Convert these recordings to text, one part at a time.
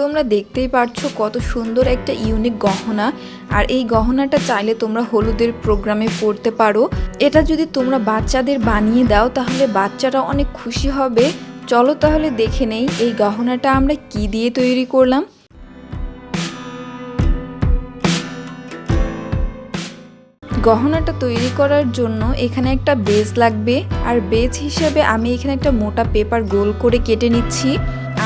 তোমরা দেখতেই পারছ কত সুন্দর একটা ইউনিক গহনা। আর এই গহনাটা চাইলে তোমরা হলুদের প্রোগ্রামে পড়তে পারো। এটা যদি তোমরা বাচ্চাদের বানিয়ে দাও, তাহলে বাচ্চারা অনেক খুশি হবে। চলো তাহলে দেখে নেই এই গহনাটা আমরা কি দিয়ে তৈরি করলাম। গহনাটা তৈরি করার জন্য এখানে একটা বেজ লাগবে। আর বেজ হিসাবে আমি এখানে একটা মোটা পেপার গোল করে কেটে নিচ্ছি।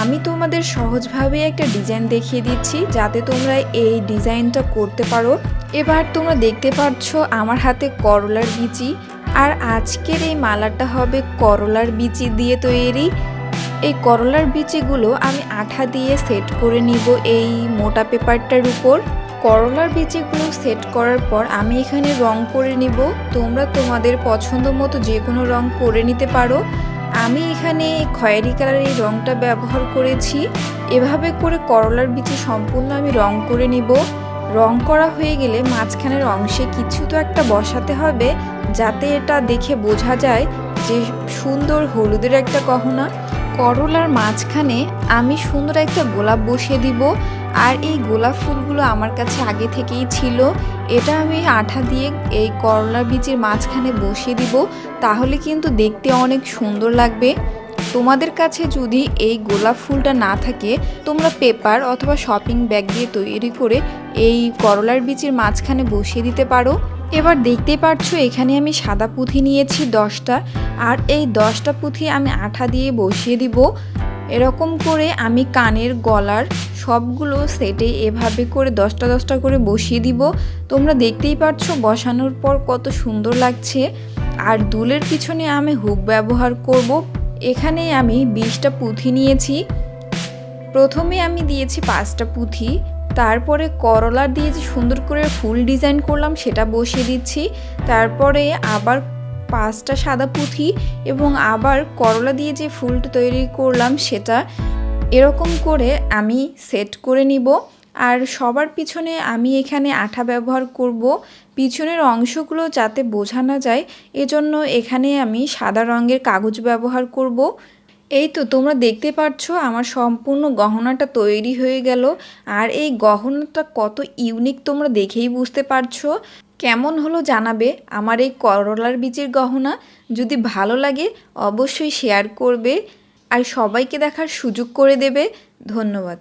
আমি তোমাদের সহজভাবে একটা ডিজাইন দেখিয়ে দিচ্ছি, যাতে তোমরা এই ডিজাইনটা করতে পারো। এবার তোমরা দেখতে পাচ্ছ আমার হাতে করলার বিচি, আর আজকের এই মালাটা হবে করলার বিচি দিয়ে তৈরি। এই করলার বিচিগুলো আমি আঠা দিয়ে সেট করে নিব এই মোটা পেপারটার উপর। করলার বিচিগুলো সেট করার পর আমি এখানে রং করে নিব। তোমরা তোমাদের পছন্দ মতো যে কোনো রং করে নিতে পারো। আমি এখানে খয়েরি কালারের রঙটা ব্যবহার করেছি। এভাবে করে করলার বিচি সম্পূর্ণ আমি রং করে নিব। রং করা হয়ে গেলে মাঝখানের অংশে কিছু তো একটা বসাতে হবে, যাতে এটা দেখে বোঝা যায় যে সুন্দর হলুদের একটা গহনা। করলার মাঝখানে আমি সুন্দর একটা গোলাপ বসিয়ে দিব। আর এই গোলাপ ফুলগুলো আমার কাছে আগে থেকেই ছিল। এটা আমি আঠা দিয়ে এই করলার বীজের মাঝখানে বসিয়ে দিব। তাহলে কিন্তু দেখতে অনেক সুন্দর লাগবে। তোমাদের কাছে যদি এই গোলাপ ফুলটা না থাকে, তোমরা পেপার অথবা শপিং ব্যাগ দিয়ে তৈরি করে এই করলার বীজের মাঝখানে বসিয়ে দিতে পারো। এবার দেখতেই পারছ, এখানে আমি সাদা পুঁথি নিয়েছি দশটা, আর এই দশটা পুঁথি আমি আঠা দিয়ে বসিয়ে দিব। এরকম করে আমি কানের গলার সবগুলো সেটে এভাবে করে দশটা দশটা করে বসিয়ে দিব। তোমরা দেখতেই পারছ বসানোর পর কত সুন্দর লাগছে। আর দুলের পিছনে আমি হুক ব্যবহার করব। এখানে আমি বিশটা পুঁথি নিয়েছি। প্রথমে আমি দিয়েছি পাঁচটা পুঁথি। তারপরে করলা দিয়ে যে সুন্দর করে ফুল ডিজাইন করলাম, সেটা বসিয়ে দিচ্ছি। তারপরে আবার পাঁচটা সাদা পুঁথি এবং আবার করলা দিয়ে যে ফুলটা তৈরি করলাম, সেটা এরকম করে আমি সেট করে নিব। আর সবার পিছনে আমি এখানে আঠা ব্যবহার করব। পিছনের অংশগুলো যাতে বোঝা না যায়, এজন্য এখানে আমি সাদা রঙের কাগজ ব্যবহার করব। এই তো তোমরা দেখতে পাচ্ছ আমার সম্পূর্ণ গহনাটা তৈরি হয়ে গেল। আর এই গহনাটা কত ইউনিক তোমরা দেখেই বুঝতে পারছ। কেমন হলো জানাবে আমার এই করলার বীজের গহনা। যদি ভালো লাগে অবশ্যই শেয়ার করবে। আর সবাইকে দেখার সুযোগ করে দেবে। ধন্যবাদ।